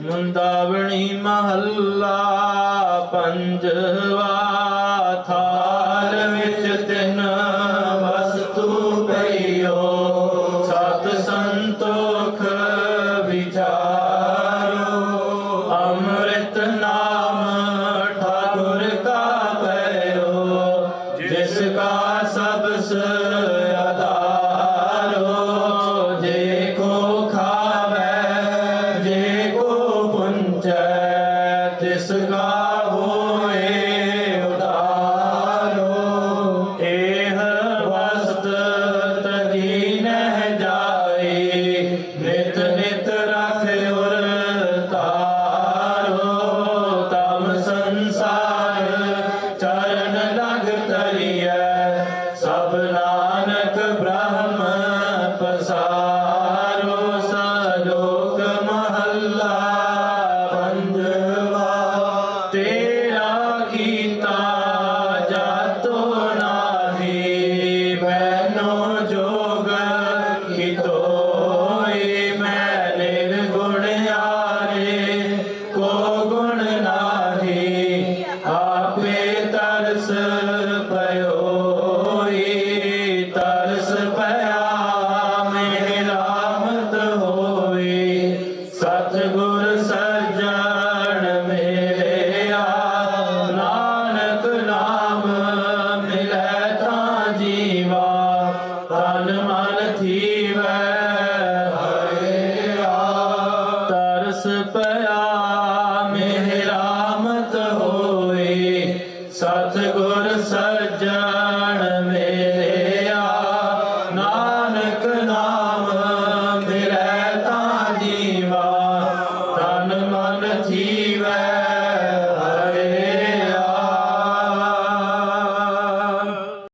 ਮੁੰਦਾਵਣੀ ਮਹੱਲਾ ਪੰਜਵਾ ਥਾਲ ਵਿੱਚ ਤਿੰਨ ਵਸਤੂ ਪਈਓ। ਸਤ ਸੰਤੋਖ ਵਿਚਾਰੋ। ਅੰਮ੍ਰਿਤ ਨਾਮ ਠਾਕੁਰ ਕਾ ਪਇਓ। ਜਿਸ ਕਾ ਸਬਸ ਆਧਾਰੋ ਪੁੰਚੈ ਤਿਸ ਕਾ Yes, sir. ظالم على تيبه